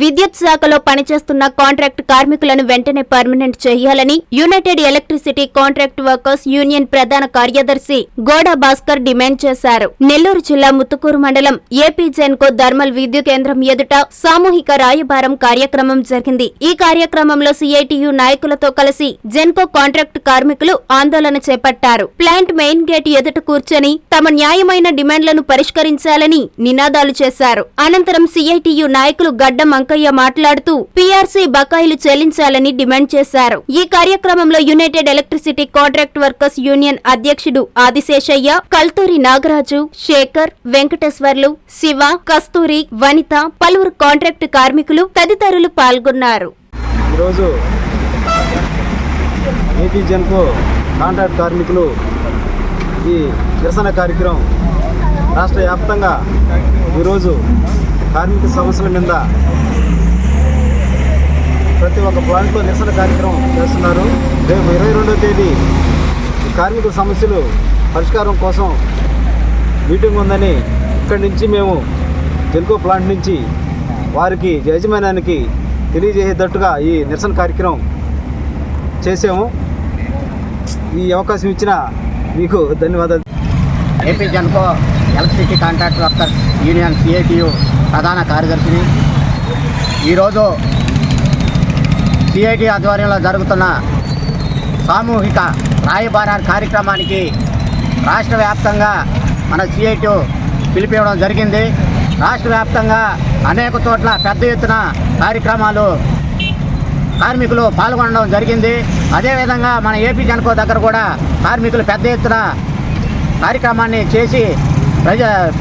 విద్యుత్ శాఖలో పనిచేస్తున్న కాంట్రాక్ట్ కార్మికులను వెంటనే పర్మనెంట్ చేయాలని united electricity contract workers union ప్రధాన కార్యదర్శి గోడా భాస్కర్ డిమాండ్ చేశారు. నెల్లూరు జిల్లా ముత్తుకూరు మండలం ఏపీ జెన్కో థర్మల్ విద్యుత్ కేంద్రం ఎదుట సామూహిక రాయబారం కార్యక్రమం జరిగింది. ఈ కార్యక్రమంలో సిఐటియు నాయకులతో కలిసి జెన్కో కాంట్రాక్ట్ కార్మికులు ఆందోళన చేపట్టారు. ప్లాంట్ మెయిన్ గేట్ ఎదుట కూర్చొని తమ న్యాయమైన డిమాండ్లను పరిష్కరించాలని నినాదాలు చేశారు. అనంతరం సిఐటియు నాయకులు గడ్డం వెంకయ్య మాట్లాడుతూ పీఆర్సీ బకాయిలు చెల్లించాలని డిమాండ్ చేశారు. ఈ కార్యక్రమంలో united electricity contract workers union అధ్యక్షుడు ఆదిశేషయ్య కల్తూరి నాగరాజు శేఖర్ వెంకటేశ్వర్లు శివ కస్తూరి వనిత పలువురు కాంట్రాక్ట్ కార్మికులు తదితరులు పాల్గొన్నారు. ఈరోజు ఏపీ జన్కో కాంట్రాక్ట్ కార్మికులు ఈ నిరసన కార్యక్రమం రాష్ట్ర వ్యాప్తంగా ఈరోజు కార్మిక సమస్యల మీద ప్రతి ఒక్క ప్లాంట్లో నిరసన కార్యక్రమం చేస్తున్నారు. రేపు ఇరవై రెండవ తేదీ కార్మికుల సమస్యలు పరిష్కారం కోసం మీటింగ్ ఉందని ఇక్కడి నుంచి మేము తెలుగు ప్లాంట్ నుంచి వారికి యజమానానికి తెలియజేసేటట్టుగా ఈ నిరసన కార్యక్రమం చేసాము ఈ అవకాశం ఇచ్చిన మీకు ధన్యవాదాలు. AP Genco electricity contract workers union CITU ప్రధాన కార్యదర్శిని. ఈరోజు సిఐటి ఆధ్వర్యంలో జరుగుతున్న సామూహిక రాయబార కార్యక్రమానికి రాష్ట్ర వ్యాప్తంగా మన సిఐటి పిలిపివ్వడం జరిగింది. రాష్ట్ర వ్యాప్తంగా అనేక చోట్ల పెద్ద ఎత్తున కార్యక్రమాలు కార్మికులు పాల్గొనడం జరిగింది. అదేవిధంగా మన ఏపీ జనకో దగ్గర కూడా కార్మికులు పెద్ద ఎత్తున కార్యక్రమాన్ని చేసి ప్రజ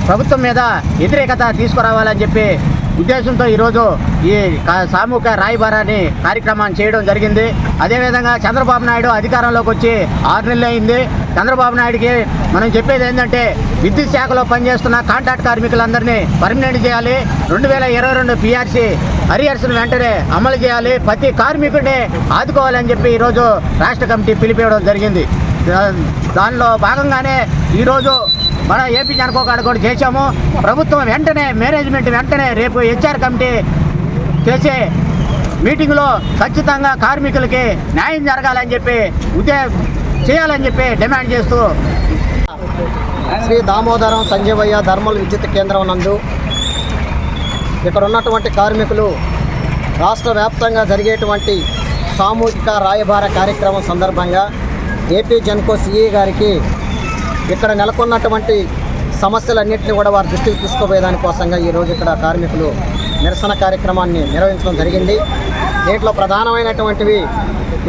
ప్రభుత్వం మీద వ్యతిరేకత తీసుకురావాలని చెప్పి ఉద్దేశంతో ఈరోజు ఈ కా- సామూహిక రాయబారాన్ని కార్యక్రమాన్ని చేయడం జరిగింది. అదేవిధంగా చంద్రబాబు నాయుడు అధికారంలోకి వచ్చి ఆరు నెలలు అయింది. చంద్రబాబు నాయుడికి మనం చెప్పేది ఏంటంటే విద్యుత్ శాఖలో పనిచేస్తున్న కాంట్రాక్ట్ కార్మికులందరినీ పర్మనెంట్ చేయాలి. రెండు వేల ఇరవై రెండు పిఆర్సీ అరియర్స్ను వెంటనే అమలు చేయాలి. ప్రతి కార్మికుడిని ఆదుకోవాలని చెప్పి ఈరోజు రాష్ట్ర కమిటీ పిలిపివ్వడం జరిగింది. దానిలో భాగంగానే ఈరోజు మన ఏపీ జనకోకాడ కూడా చేశాము. ప్రభుత్వం వెంటనే మేనేజ్మెంట్ వెంటనే రేపు హెచ్ఆర్ కమిటీ చేసే మీటింగ్లో ఖచ్చితంగా కార్మికులకి న్యాయం జరగాలని చెప్పి ఉద్దే చేయాలని చెప్పి డిమాండ్ చేస్తూ శ్రీ దామోదరం సంజీవయ్య ధర్మల్ విద్యుత్ కేంద్రం నందు ఇక్కడ ఉన్నటువంటి కార్మికులు రాష్ట్ర వ్యాప్తంగా జరిగేటువంటి సామూహిక రాయబార కార్యక్రమం సందర్భంగా ఏపీ జన్కో సిఈ గారికి ఇక్కడ నెలకొన్నటువంటి సమస్యలన్నింటినీ కూడా వారి దృష్టికి తీసుకుపోయేదాని కోసంగా ఈరోజు ఇక్కడ కార్మికులు నిరసన కార్యక్రమాన్ని నిర్వహించడం జరిగింది. దీంట్లో ప్రధానమైనటువంటివి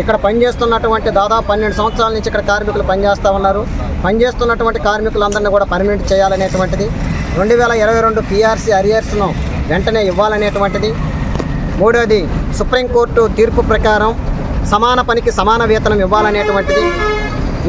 ఇక్కడ పనిచేస్తున్నటువంటి దాదాపు పన్నెండు సంవత్సరాల నుంచి ఇక్కడ కార్మికులు పనిచేస్తూ ఉన్నారు. పనిచేస్తున్నటువంటి కార్మికులందరినీ కూడా పర్మినెంట్ చేయాలనేటువంటిది. రెండు వేల ఇరవై రెండు పిఆర్సీ అరియర్స్ను వెంటనే ఇవ్వాలనేటువంటిది. మూడోది సుప్రీంకోర్టు తీర్పు ప్రకారం సమాన పనికి సమాన వేతనం ఇవ్వాలనేటువంటిది.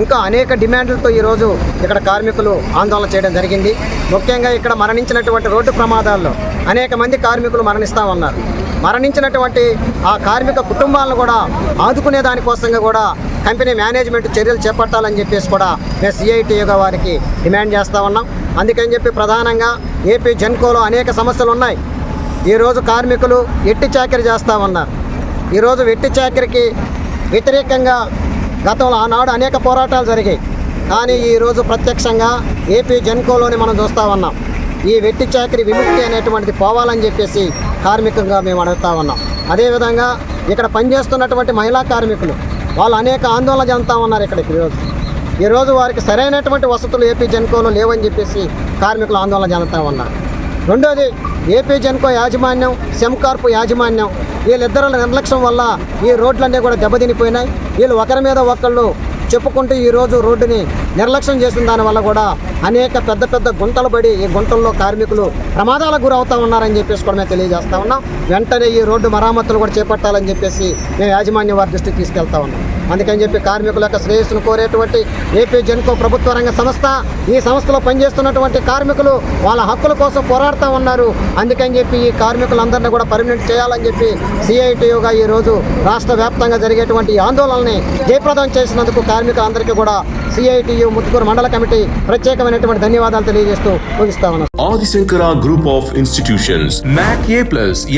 ఇంకా అనేక డిమాండ్లతో ఈరోజు ఇక్కడ కార్మికులు ఆందోళన చేయడం జరిగింది. ముఖ్యంగా ఇక్కడ మరణించినటువంటి రోడ్డు ప్రమాదాల్లో అనేక మంది కార్మికులు మరణిస్తూ ఉన్నారు. మరణించినటువంటి ఆ కార్మిక కుటుంబాలను కూడా ఆదుకునే దానికోసంగా కూడా కంపెనీ మేనేజ్మెంట్ చర్యలు చేపట్టాలని చెప్పేసి కూడా మేము సిఐటియుగా వారికి డిమాండ్ చేస్తూ ఉన్నాం. అందుకని చెప్పి ప్రధానంగా ఏపీ జెన్కోలో అనేక సమస్యలు ఉన్నాయి. ఈరోజు కార్మికులు ఎట్టి చాకరీ చేస్తూ ఉన్నారు. ఈరోజు వెట్టి చాకరికి వ్యతిరేకంగా గతంలో ఆనాడు అనేక పోరాటాలు జరిగాయి. కానీ ఈరోజు ప్రత్యక్షంగా ఏపీ జెన్కోలోని మనం చూస్తూ ఉన్నాం. ఈ వెట్టి చాకరి విముక్తి అనేటువంటిది పోవాలని చెప్పేసి కార్మికంగా మేము అడుగుతా ఉన్నాం. అదేవిధంగా ఇక్కడ పనిచేస్తున్నటువంటి మహిళా కార్మికులు వాళ్ళు అనేక ఆందోళన చెందుతా ఉన్నారు ఇక్కడికి ఈరోజు ఈరోజు వారికి సరైనటువంటి వసతులు ఏపీ జెన్కోలో లేవని చెప్పేసి కార్మికులు ఆందోళన చెందుతా ఉన్నారు. రెండోది ఏపీ జెన్కో యాజమాన్యం సెమ్కార్పు యాజమాన్యం వీళ్ళిద్దరుల నిర్లక్ష్యం వల్ల ఈ రోడ్లన్నీ కూడా దెబ్బతినిపోయినాయి. వీళ్ళు ఒకరి మీద ఒకళ్ళు చెప్పుకుంటూ ఈరోజు రోడ్డుని నిర్లక్ష్యం చేసిన దానివల్ల కూడా అనేక పెద్ద పెద్ద గుంటలు పడి ఈ గుంటల్లో కార్మికులు ప్రమాదాలకు గురవుతూ ఉన్నారని చెప్పేసి కూడా మేము తెలియజేస్తా ఉన్నాం. వెంటనే ఈ రోడ్డు మరామతులు కూడా చేపట్టాలని చెప్పేసి మేము యాజమాన్య వారి దృష్టికి తీసుకెళ్తా ఉన్నాం. అందుకని చెప్పి కార్మికుల యొక్క శ్రేయస్సును కోరేటువంటి ఏపీ జెన్కో ప్రభుత్వ రంగ సంస్థ ఈ సంస్థలో పనిచేస్తున్నటువంటి కార్మికులు వాళ్ళ హక్కుల కోసం పోరాడుతూ ఉన్నారు. అందుకని చెప్పి ఈ కార్మికులందరినీ కూడా పర్మినెంట్ చేయాలని చెప్పి సిఐటియుగా ఈ రోజు రాష్ట్ర వ్యాప్తంగా జరిగేటువంటి ఆందోళనని జయప్రదం చేసినందుకు కార్మికులందరికీ కూడా సిఐటియు ముత్తుకూరు మండల కమిటీ ప్రత్యేకమైనటువంటి ధన్యవాదాలు తెలియజేస్తూ ముగిస్తా ఉన్నాను. Adisankara Group of Institutions, NAC A+,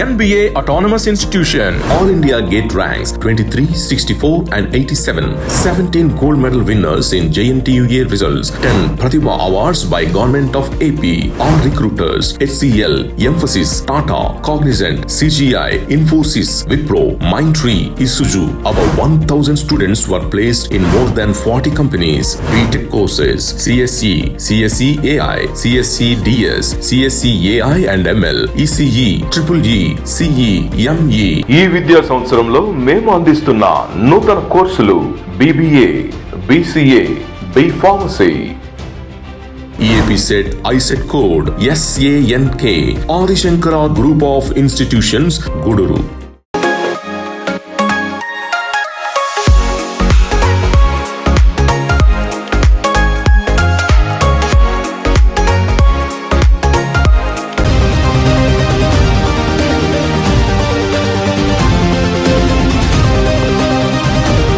NBA Autonomous Institution, All India Gate Ranks 23, 64 and 87, 17 gold medal winners in JNTUA results, 10 Pratibha Awards by Government of AP, all recruiters, HCL, Emphasis, Tata, Cognizant, CGI, Infosys, Wipro, Mindtree, Isuzu. About 1000 students were placed in more than 40 companies. BTech courses, CSE, CSE AI, CSE DS, CSE AI and ML, ECE, Triple E, CE, ME. ఈ విద్యా సంవత్సరంలో మేము అందిస్తున్న నూతన course కోర్సులు BBA BCA B pharmacy EAP set ISET code SANK Adi Shankara Group of Institutions Guduru